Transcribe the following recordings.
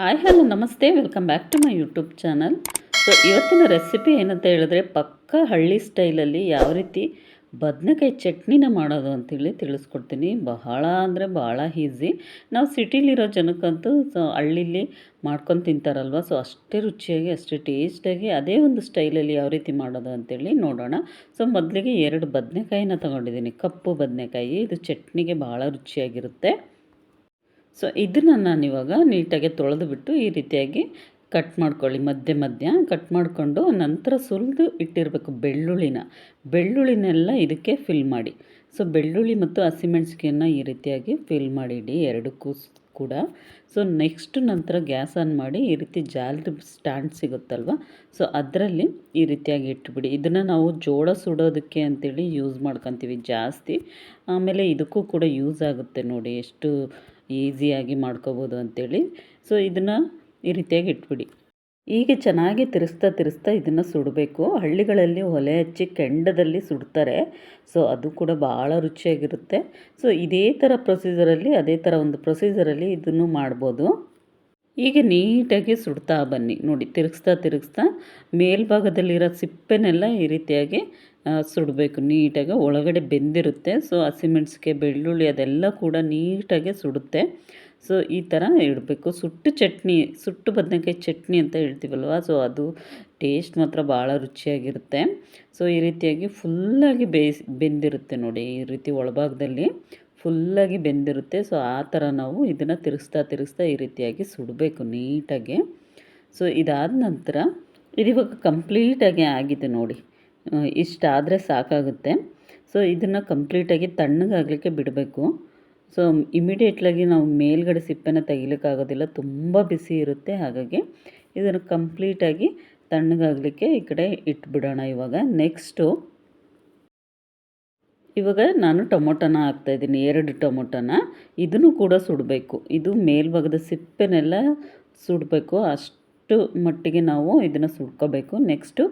Hi, hello, ನಮಸ್ತೆ. Welcome back to my YouTube channel so ಇವತ್ತಿನ recipe ಏನಂತ ಹೇಳಿದ್ರೆ, ಪಕ್ಕ ಹಳ್ಳಿ ಸ್ಟೈಲಲ್ಲಿ ಯಾವ ರೀತಿ ಬದನೆಕಾಯಿ ಚಟ್ನಿನ ಮಾಡೋದು ಅಂತೇಳಿ ತಿಳಿಸ್ಕೊಡ್ತೀನಿ. ಬಹಳ ಅಂದರೆ ಭಾಳ ಈಸಿ ನಾವು ಸಿಟಿಲಿರೋ ಜನಕ್ಕಂತೂ ಸೊ ಹಳ್ಳಿಲಿ ಮಾಡ್ಕೊಂಡು ತಿಂತಾರಲ್ವ? ಸೊ ಅಷ್ಟೇ ರುಚಿಯಾಗಿ, ಅಷ್ಟೇ ಟೇಸ್ಟಾಗಿ ಅದೇ ಒಂದು ಸ್ಟೈಲಲ್ಲಿ ಯಾವ ರೀತಿ ಮಾಡೋದು ಅಂತೇಳಿ ನೋಡೋಣ. ಸೊ ಮೊದಲಿಗೆ ಎರಡು ಬದನೆಕಾಯಿನ ತೊಗೊಂಡಿದ್ದೀನಿ. ಕಪ್ಪು ಬದನೆಕಾಯಿ. ಇದು ಚಟ್ನಿಗೆ ಭಾಳ ರುಚಿಯಾಗಿರುತ್ತೆ. ಸೊ ಇದನ್ನು ನಾನು ಇವಾಗ ನೀಟಾಗಿ ತೊಳೆದು ಬಿಟ್ಟು ಈ ರೀತಿಯಾಗಿ ಕಟ್ ಮಾಡ್ಕೊಳ್ಳಿ, ಮಧ್ಯೆ ಮಧ್ಯ. ಕಟ್ ಮಾಡಿಕೊಂಡು ನಂತರ ಸುಲಿದು ಇಟ್ಟಿರಬೇಕು ಬೆಳ್ಳುಳ್ಳಿನ. ಬೆಳ್ಳುಳ್ಳಿನೆಲ್ಲ ಇದಕ್ಕೆ ಫಿಲ್ ಮಾಡಿ. ಸೊ ಬೆಳ್ಳುಳ್ಳಿ ಮತ್ತು ಹಸಿಮೆಣ್ಸಿಗೆಯನ್ನು ಈ ರೀತಿಯಾಗಿ ಫಿಲ್ ಮಾಡಿಡಿ ಎರಡಕ್ಕೂ ಕೂಡ. ಸೊ ನೆಕ್ಸ್ಟ್ ನಂತರ ಗ್ಯಾಸ್ ಆನ್ ಮಾಡಿ ಈ ರೀತಿ ಜಾಲದ ಸ್ಟ್ಯಾಂಡ್ ಸಿಗುತ್ತಲ್ವ? ಸೊ ಅದರಲ್ಲಿ ಈ ರೀತಿಯಾಗಿ ಇಟ್ಬಿಡಿ. ಇದನ್ನು ನಾವು ಜೋಳ ಸುಡೋದಕ್ಕೆ ಅಂತೇಳಿ ಯೂಸ್ ಮಾಡ್ಕೊತೀವಿ ಜಾಸ್ತಿ. ಆಮೇಲೆ ಇದಕ್ಕೂ ಕೂಡ ಯೂಸ್ ಆಗುತ್ತೆ ನೋಡಿ, ಎಷ್ಟು ಈಸಿಯಾಗಿ ಮಾಡ್ಕೋಬೋದು ಅಂಥೇಳಿ ಸೊ ಇದನ್ನು ಈ ರೀತಿಯಾಗಿ ಇಟ್ಬಿಡಿ. ಹೀಗೆ ಚೆನ್ನಾಗಿ ತಿರುಸ್ತಾ ತಿರ್ಸ್ತಾ ಇದನ್ನು ಸುಡಬೇಕು. ಹಳ್ಳಿಗಳಲ್ಲಿ ಒಲೆ ಹಚ್ಚಿ ಕೆಂಡದಲ್ಲಿ ಸುಡ್ತಾರೆ. ಸೊ ಅದು ಕೂಡ ಭಾಳ ರುಚಿಯಾಗಿರುತ್ತೆ. ಸೊ ಇದೇ ಥರ ಪ್ರೊಸೀಜರಲ್ಲಿ ಅದೇ ಥರ ಒಂದು ಪ್ರೊಸೀಜರಲ್ಲಿ ಇದನ್ನು ಮಾಡ್ಬೋದು. ಹೀಗೆ ನೀಟಾಗಿ ಸುಡ್ತಾ ಬನ್ನಿ. ನೋಡಿ ತಿರುಗಿಸ್ತಾ ತಿರುಗಿಸ್ತಾ ಮೇಲ್ಭಾಗದಲ್ಲಿರೋ ಸಿಪ್ಪೆನೆಲ್ಲ ಈ ರೀತಿಯಾಗಿ ಸುಡಬೇಕು. ನೀಟಾಗಿ ಒಳಗಡೆ ಬೆಂದಿರುತ್ತೆ. ಸೊ ಹಸಿಮೆಣ್ಸಿಗೆ ಬೆಳ್ಳುಳ್ಳಿ ಅದೆಲ್ಲ ಕೂಡ ನೀಟಾಗಿ ಸುಡುತ್ತೆ. ಸೊ ಈ ಥರ ಇಡಬೇಕು. ಸುಟ್ಟು ಚಟ್ನಿ, ಸುಟ್ಟು ಬದನೆಕಾಯಿ ಚಟ್ನಿ ಅಂತ ಹೇಳ್ತೀವಲ್ವ? ಸೊ ಅದು ಟೇಸ್ಟ್ ಮಾತ್ರ ಭಾಳ ರುಚಿಯಾಗಿರುತ್ತೆ. ಸೊ ಈ ರೀತಿಯಾಗಿ ಫುಲ್ಲಾಗಿ ಬೇಯಿಸಿ ಬೆಂದಿರುತ್ತೆ ನೋಡಿ, ಈ ರೀತಿ ಒಳಭಾಗದಲ್ಲಿ. ಫುಲ್ಲಾಗಿ ಬೆಂದಿರುತ್ತೆ. ಸೊ ಆ ಥರ ನಾವು ಇದನ್ನು ತಿರುಗಿಸ್ತಾ ತಿರುಗಿಸ್ತಾ ಈ ರೀತಿಯಾಗಿ ಸುಡಬೇಕು ನೀಟಾಗಿ. ಸೊ ಇದಾದ ನಂತರ ಇದಿವಾಗ ಕಂಪ್ಲೀಟಾಗಿ ಆಗಿದೆ ನೋಡಿ. ಇಷ್ಟಾದರೆ ಸಾಕಾಗುತ್ತೆ. ಸೊ ಇದನ್ನು ಕಂಪ್ಲೀಟಾಗಿ ತಣ್ಣಗಾಗಲಿಕ್ಕೆ ಬಿಡಬೇಕು. ಸೊ ಇಮಿಡಿಯೇಟ್ಲಾಗಿ ನಾವು ಮೇಲ್ಗಡೆ ಸಿಪ್ಪೆನ ತೆಗಿಲಿಕ್ಕಾಗೋದಿಲ್ಲ ತುಂಬ ಬಿಸಿ ಇರುತ್ತೆ. ಹಾಗಾಗಿ ಇದನ್ನು ಕಂಪ್ಲೀಟಾಗಿ ತಣ್ಣಗಾಗಲಿಕ್ಕೆ ಈ ಕಡೆ ಇಟ್ಬಿಡೋಣ ಇವಾಗ. ನೆಕ್ಸ್ಟು ಇವಾಗ ನಾನು ಟೊಮೊಟೊನ ಹಾಕ್ತಾಯಿದ್ದೀನಿ ಎರಡು ಟೊಮೊಟೊನ. ಇದನ್ನು ಕೂಡ ಸುಡಬೇಕು. ಇದು ಮೇಲ್ಭಾಗದ ಸಿಪ್ಪೆನೆಲ್ಲ ಸುಡಬೇಕು. ಅಷ್ಟು ಮಟ್ಟಿಗೆ ನಾವು ಇದನ್ನು ಸುಡ್ಕೋಬೇಕು. ನೆಕ್ಸ್ಟು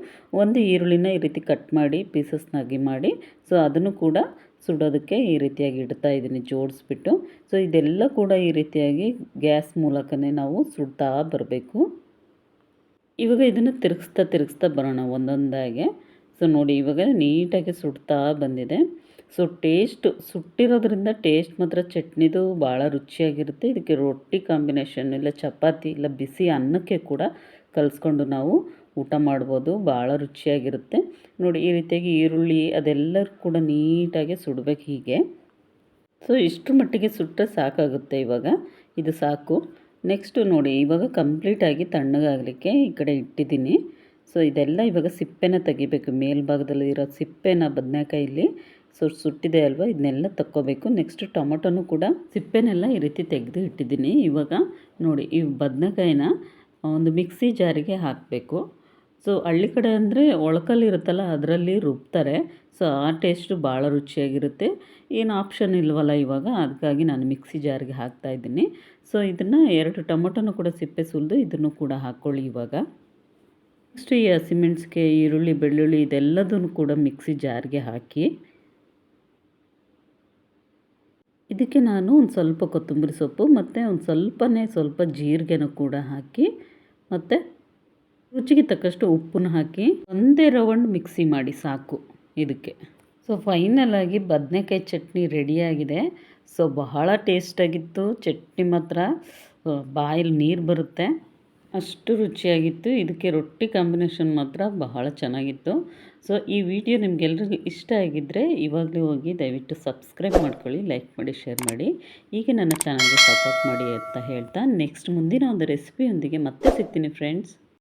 ಒಂದು ಈರುಳ್ಳಿನ ಈ ರೀತಿ ಕಟ್ ಮಾಡಿ ಪೀಸಸ್ನಾಗಿ ಮಾಡಿ ಸೊ ಅದನ್ನು ಕೂಡ ಸುಡೋದಕ್ಕೆ ಈ ರೀತಿಯಾಗಿ ಇಡ್ತಾ ಇದ್ದೀನಿ ಜೋಡಿಸ್ಬಿಟ್ಟು. ಸೊ ಇದೆಲ್ಲ ಕೂಡ ಈ ರೀತಿಯಾಗಿ ಗ್ಯಾಸ್ ಮೂಲಕನೇ ನಾವು ಸುಡ್ತಾ ಬರಬೇಕು. ಇವಾಗ ಇದನ್ನು ತಿರುಗಿಸ್ತಾ ತಿರುಗಿಸ್ತಾ ಬರೋಣ ಒಂದೊಂದಾಗೆ. ಸೊ ನೋಡಿ ಇವಾಗ ನೀಟಾಗಿ ಸುಡ್ತಾ ಬಂದಿದೆ. ಸೊ ಟೇಸ್ಟು ಸುಟ್ಟಿರೋದ್ರಿಂದ ಟೇಸ್ಟ್ ಮಾತ್ರ ಚಟ್ನಿದು ಭಾಳ ರುಚಿಯಾಗಿರುತ್ತೆ. ಇದಕ್ಕೆ ರೊಟ್ಟಿ ಕಾಂಬಿನೇಷನ್ ಇಲ್ಲ ಚಪಾತಿ ಇಲ್ಲ ಬಿಸಿ ಅನ್ನಕ್ಕೆ ಕೂಡ ಕಲಿಸ್ಕೊಂಡು ನಾವು ಊಟ ಮಾಡ್ಬೋದು. ಭಾಳ ರುಚಿಯಾಗಿರುತ್ತೆ. ನೋಡಿ, ಈ ರೀತಿಯಾಗಿ ಈರುಳ್ಳಿ ಅದೆಲ್ಲರೂ ಕೂಡ ನೀಟಾಗಿ ಸುಡಬೇಕು ಹೀಗೆ. ಸೊ ಇಷ್ಟು ಮಟ್ಟಿಗೆ ಸುಟ್ಟರೆ ಸಾಕಾಗುತ್ತೆ ಇವಾಗ. ಇದು ಸಾಕು. ನೆಕ್ಸ್ಟು ನೋಡಿ, ಇವಾಗ ಕಂಪ್ಲೀಟಾಗಿ ತಣ್ಣಗಾಗಲಿಕ್ಕೆ ಈ ಕಡೆ ಇಟ್ಟಿದ್ದೀನಿ. ಸೊ ಇದೆಲ್ಲ ಇವಾಗ ಸಿಪ್ಪೆನ ತೆಗಿಬೇಕು. ಮೇಲ್ಭಾಗದಲ್ಲಿ ಇರೋ ಸಿಪ್ಪೆನ ಬದನೆಕಾಯಲ್ಲಿ ಸೊ, ಸುಟ್ಟಿದೆ ಅಲ್ವಾ? ಇದನ್ನೆಲ್ಲ ತಕ್ಕೋಬೇಕು. ನೆಕ್ಸ್ಟ್ ಟೊಮೊಟೊನೂ ಕೂಡ ಸಿಪ್ಪೆನೆಲ್ಲ ಈ ರೀತಿ ತೆಗೆದು ಇಟ್ಟಿದ್ದೀನಿ. ಇವಾಗ ನೋಡಿ, ಈ ಬದನೆಕಾಯಿನ ಒಂದು ಮಿಕ್ಸಿ ಜಾರಿಗೆ ಹಾಕಬೇಕು. ಸೊ, ಹಳ್ಳಿ ಕಡೆ ಅಂದರೆ ಇರುತ್ತಲ್ಲ, ಅದರಲ್ಲಿ ರುಬ್ತಾರೆ. ಸೊ, ಆ ಟೇಸ್ಟು ಭಾಳ ರುಚಿಯಾಗಿರುತ್ತೆ. ಏನು ಆಪ್ಷನ್ ಇಲ್ವಲ್ಲ ಇವಾಗ, ಅದಕ್ಕಾಗಿ ನಾನು ಮಿಕ್ಸಿ ಜಾರಿಗೆ ಹಾಕ್ತಾಯಿದ್ದೀನಿ ಸೊ, ಇದನ್ನು ಎರಡು ಟೊಮೊಟೊನೂ ಕೂಡ ಸಿಪ್ಪೆ ಸುಲಿದು ಇದನ್ನು ಕೂಡ ಹಾಕ್ಕೊಳ್ಳಿ ಇವಾಗ. ನೆಕ್ಸ್ಟ್ ಈ ಹಸಿಮೆಣ್ಸಿಗೆ ಈರುಳ್ಳಿ, ಬೆಳ್ಳುಳ್ಳಿ ಇದೆಲ್ಲದನ್ನು ಕೂಡ ಮಿಕ್ಸಿ ಜಾರಿಗೆ ಹಾಕಿ ಇದಕ್ಕೆ ನಾನು ಒಂದು ಸ್ವಲ್ಪ ಕೊತ್ತಂಬರಿ ಸೊಪ್ಪು ಮತ್ತು ಒಂದು ಸ್ವಲ್ಪನೇ ಸ್ವಲ್ಪ ಜೀರಿಗೆನೂ ಕೂಡ ಹಾಕಿ ಮತ್ತು ರುಚಿಗೆ ತಕ್ಕಷ್ಟು ಉಪ್ಪನ್ನು ಹಾಕಿ ಒಂದೇ ರೌಂಡ್ ಮಿಕ್ಸಿ ಮಾಡಿ ಸಾಕು ಇದಕ್ಕೆ. ಸೊ ಫೈನಲಾಗಿ ಬದನೆಕಾಯಿ ಚಟ್ನಿ ರೆಡಿಯಾಗಿದೆ ಸೊ ಬಹಳ ಟೇಸ್ಟಾಗಿತ್ತು ಚಟ್ನಿ ಮಾತ್ರ ಬಾಯಲ್ಲಿ ನೀರು ಬರುತ್ತೆ. ಅಷ್ಟು ರುಚಿಯಾಗಿತ್ತು. ಇದಕ್ಕೆ ರೊಟ್ಟಿ ಕಾಂಬಿನೇಷನ್ ಮಾತ್ರ ಬಹಳ ಚೆನ್ನಾಗಿತ್ತು. ಸೊ ಈ ವಿಡಿಯೋ ನಿಮಗೆಲ್ರಿಗೂ ಇಷ್ಟ ಆಗಿದ್ದರೆ ಇವಾಗಲೇ ಹೋಗಿ ದಯವಿಟ್ಟು ಸಬ್ಸ್ಕ್ರೈಬ್ ಮಾಡ್ಕೊಳ್ಳಿ ಲೈಕ್ ಮಾಡಿ ಶೇರ್ ಮಾಡಿ. ಹೀಗೆ ನನ್ನ ಚಾನಲ್ಗೆ ಸಪೋರ್ಟ್ ಮಾಡಿ ಅಂತ ಹೇಳ್ತಾ ನೆಕ್ಸ್ಟ್ ಮುಂದಿನ ಒಂದು ರೆಸಿಪಿಯೊಂದಿಗೆ ಮತ್ತೆ ಸಿಗ್ತೀನಿ ಫ್ರೆಂಡ್ಸ್